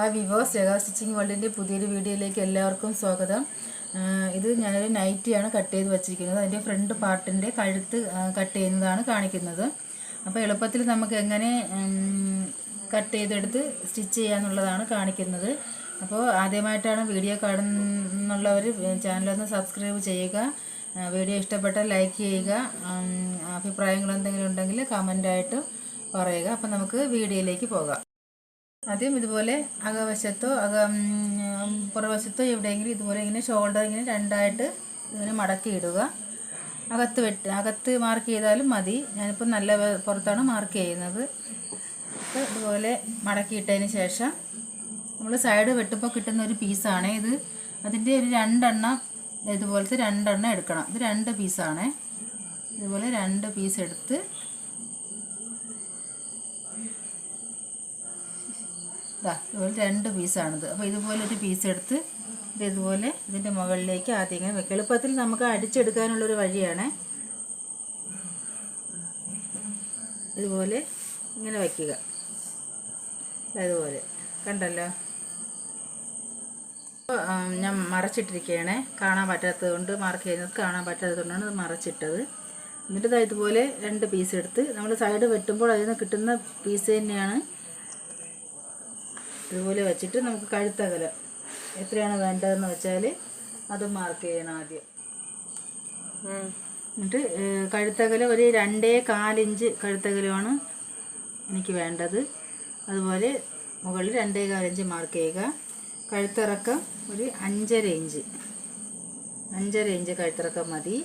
ആ വിവോസ് ജഗാ സ്റ്റിച്ചിങ് വേൾഡിന്റെ പുതിയൊരു വീഡിയോയിലേക്ക് എല്ലാവർക്കും സ്വാഗതം. ഇത് ഞാനൊരു നൈറ്റിയാണ് കട്ട് ചെയ്ത് വച്ചിരിക്കുന്നത്. അതിന്റെ ഫ്രണ്ട് പാർട്ടിന്റെ കഴുത്ത് കട്ട് ചെയ്യുന്നതാണ് കാണിക്കുന്നത്. അപ്പോൾ എളുപ്പത്തിൽ നമുക്ക് എങ്ങനെ കട്ട് ചെയ്തെടുത്ത് സ്റ്റിച്ച് ചെയ്യാന്നുള്ളതാണ് കാണിക്കുന്നത്. അപ്പോൾ ആദ്യമായിട്ടാണ് വീഡിയോ കാണുന്നുള്ളവർ ചാനലൊന്ന് സബ്സ്ക്രൈബ് ചെയ്യുക. വീഡിയോ ഇഷ്ടപ്പെട്ടാൽ ലൈക്ക് ചെയ്യുക. അഭിപ്രായങ്ങൾ എന്തെങ്കിലും ഉണ്ടെങ്കിൽ കമന്റായിട്ട് പറയുക. അപ്പോൾ നമുക്ക് വീഡിയോയിലേക്ക് പോകാം. ആദ്യം ഇതുപോലെ അകവശത്തോ അക പുറവശത്തോ എവിടെയെങ്കിലും ഇതുപോലെ ഇങ്ങനെ ഷോൾഡർ ഇങ്ങനെ രണ്ടായിട്ട് ഇങ്ങനെ മടക്കി ഇടുക. അകത്ത് വെട്ട് അകത്ത് മാർക്ക് ചെയ്താലും മതി. ഞാനിപ്പോൾ നല്ല പുറത്താണ് മാർക്ക് ചെയ്യുന്നത്. അപ്പോൾ ഇതുപോലെ മടക്കിയിട്ടതിന് ശേഷം നമ്മൾ സൈഡ് വെട്ടുമ്പോൾ കിട്ടുന്ന ഒരു പീസാണ് ഇത്. അതിന്റെ ഒരു രണ്ടെണ്ണം ഇതുപോലത്തെ രണ്ടെണ്ണം എടുക്കണം. ഇത് രണ്ട് പീസാണ് ഇതുപോലെ രണ്ട് പീസ് എടുത്ത് ഇതാ ഇതുപോലെ രണ്ട് പീസാണിത് അപ്പോൾ ഇതുപോലെ ഒരു പീസ് എടുത്ത് ഇത് ഇതുപോലെ ഇതിന്റെ മുകളിലേക്ക് ആദ്യം ഇങ്ങനെ വെക്കുക. എളുപ്പത്തിൽ നമുക്ക് അടിച്ചെടുക്കാനുള്ളൊരു വഴിയാണ്. ഇതുപോലെ ഇങ്ങനെ വയ്ക്കുക അതുപോലെ കണ്ടല്ലോ? ഞാൻ മറച്ചിട്ടിരിക്കുകയാണ്. കാണാൻ പറ്റാത്തത് കൊണ്ട് മാർക്ക് ചെയ്യുന്നത് കാണാൻ പറ്റാത്തത് കൊണ്ടാണ് ഇത് മറച്ചിട്ടത്. എന്നിട്ട് ഇതാ ഇതുപോലെ രണ്ട് പീസ് എടുത്ത് നമ്മൾ സൈഡ് വെട്ടുമ്പോൾ അതിൽ നിന്ന് കിട്ടുന്ന പീസ് തന്നെയാണ് ഇതുപോലെ വെച്ചിട്ട് നമുക്ക് കഴുത്തകലം എത്രയാണ് വേണ്ടതെന്ന് വെച്ചാൽ അത് മാർക്ക് ചെയ്യണം ആദ്യം. എന്നിട്ട് കഴുത്തകലം ഒരു രണ്ടേ കാലിഞ്ച് കഴുത്തകലമാണ് എനിക്ക് വേണ്ടത്. അതുപോലെ മുകളിൽ രണ്ടേ കാലിഞ്ച് മാർക്ക് ചെയ്യുക. കഴുത്തിറക്കം ഒരു അഞ്ചര ഇഞ്ച്. അഞ്ചര ഇഞ്ച് കഴുത്തിറക്കം മതി.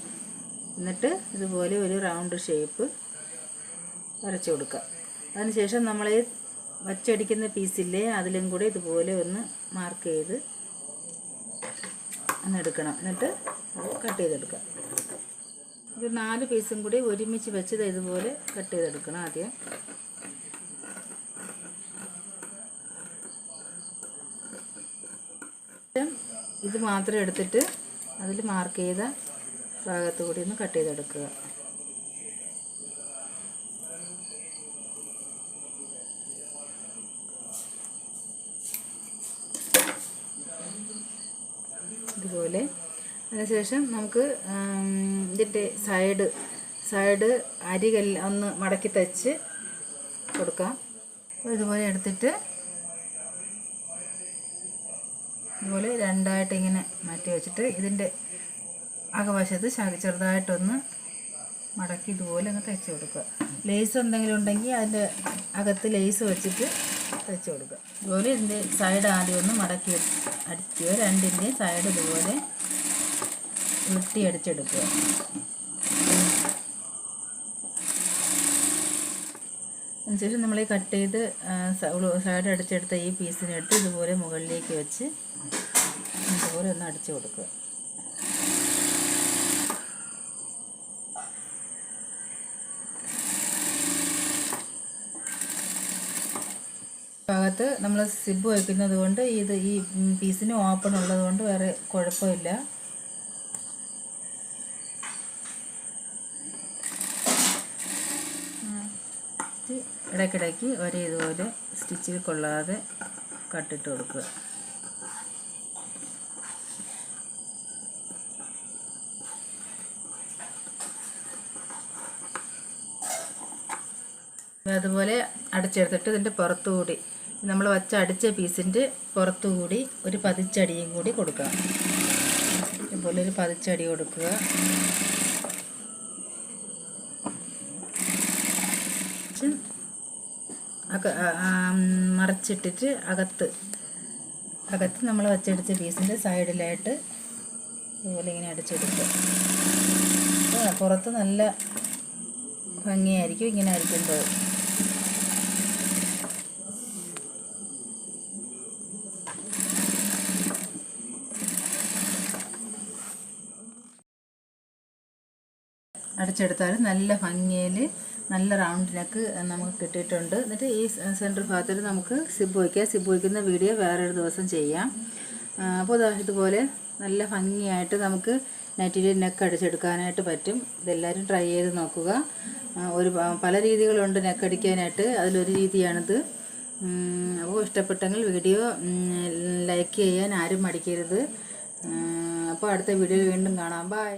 എന്നിട്ട് ഇതുപോലെ ഒരു റൗണ്ട് ഷേപ്പ് വരച്ചു കൊടുക്കുക. അതിനുശേഷം നമ്മൾ ഈ വച്ചടിക്കുന്ന പീസില്ലേ അതിലും കൂടെ ഇതുപോലെ ഒന്ന് മാർക്ക് ചെയ്ത് ഒന്ന് എടുക്കണം. എന്നിട്ട് കട്ട് ചെയ്തെടുക്കുക ഇത് നാല് പീസും കൂടി ഒരുമിച്ച് വെച്ച് ദേ ഇതുപോലെ കട്ട് ചെയ്തെടുക്കണം ആദ്യം. ഇത് മാത്രം എടുത്തിട്ട് അതിൽ മാർക്ക് ചെയ്ത ഭാഗത്തു കൂടി ഒന്ന് കട്ട് ചെയ്തെടുക്കുക. ഇതുപോലെ. അതിനുശേഷം നമുക്ക് ഇതിന്റെ സൈഡ് സൈഡ് അരികല്ല ഒന്ന് മടക്കി തച്ച് കൊടുക്കാം. ഇതുപോലെ എടുത്തിട്ട് ഇതുപോലെ രണ്ടായിട്ട് ഇങ്ങനെ മാറ്റി വെച്ചിട്ട് ഇതിന്റെ അകവശത്ത് ചെറുതായിട്ടൊന്ന് മടക്കി ഇതുപോലെ അങ്ങ് തയ്ച്ച് കൊടുക്കുക. ലേസ് എന്തെങ്കിലും ഉണ്ടെങ്കിൽ അതിന്റെ അകത്ത് ലേസ് വെച്ചിട്ട് തയ്ച്ച് കൊടുക്കുക. ഇതുപോലെ ഇതിന്റെ സൈഡ് ആദ്യം ഒന്ന് മടക്കി അടിക്കുക. രണ്ടിന്റെ സൈഡ് ഇതുപോലെ വെട്ടി അടിച്ചെടുക്കുക. അതിനുശേഷം നമ്മൾ ഈ കട്ട് ചെയ്ത് സൈഡ് അടിച്ചെടുത്ത ഈ പീസിനിട്ട് ഇതുപോലെ മുകളിലേക്ക് വെച്ച് ഇതുപോലെ ഒന്ന് അടിച്ചു കൊടുക്കുക. ഭാഗത്ത് നമ്മൾ സിബ് വയ്ക്കുന്നത് കൊണ്ട് ഇത് ഈ പീസിന് ഓപ്പൺ ഉള്ളത് കൊണ്ട് വേറെ കുഴപ്പമില്ല. ഇടയ്ക്കിടയ്ക്ക് ഒരേ ഇതുപോലെ സ്റ്റിച്ചിൽ കൊള്ളാതെ കട്ടിട്ട് കൊടുക്കുക. അതുപോലെ അടച്ചെടുത്തിട്ട് ഇതിന്റെ പുറത്തുകൂടി നമ്മൾ വച്ച അടിച്ച പീസിന്റെ പുറത്തുകൂടി ഒരു പതിച്ചടിയും കൂടി കൊടുക്കുക. ഇതുപോലെ ഒരു പതിച്ചടി കൊടുക്കുക. മറച്ചിട്ടിട്ട് അകത്ത് അകത്ത് നമ്മൾ വച്ചടിച്ച പീസിന്റെ സൈഡിലായിട്ട് ഇതുപോലെ ഇങ്ങനെ അടിച്ചെടുക്കുക പുറത്ത് നല്ല ഭംഗിയായിരിക്കും ഇങ്ങനെ അടിക്കുമ്പോൾ അടിച്ചെടുത്താൽ നല്ല ഭംഗിയിൽ നല്ല റൗണ്ടിനൊക്കെ നമുക്ക് കിട്ടിയിട്ടുണ്ട്. എന്നിട്ട് ഈ സെന്റർ ഭാഗത്തിൽ നമുക്ക് സിബ് വയ്ക്കാം സിബ് വയ്ക്കുന്ന വീഡിയോ വേറൊരു ദിവസം ചെയ്യാം. അപ്പോൾ ഇതുപോലെ നല്ല ഭംഗിയായിട്ട് നമുക്ക് നെറ്റിൽ നെക്ക് അടിച്ചെടുക്കാനായിട്ട് പറ്റും. ഇതെല്ലാവരും ട്രൈ ചെയ്ത് നോക്കുക. ഒരു പല രീതികളുണ്ട് നെക്ക് അടിക്കാനായിട്ട്. അതിലൊരു രീതിയാണിത്. അപ്പോൾ ഇഷ്ടപ്പെട്ടെങ്കിൽ വീഡിയോ ലൈക്ക് ചെയ്യാൻ ആരും മടിക്കരുത്. അപ്പോൾ അടുത്ത വീഡിയോ വീണ്ടും കാണാം. ബൈ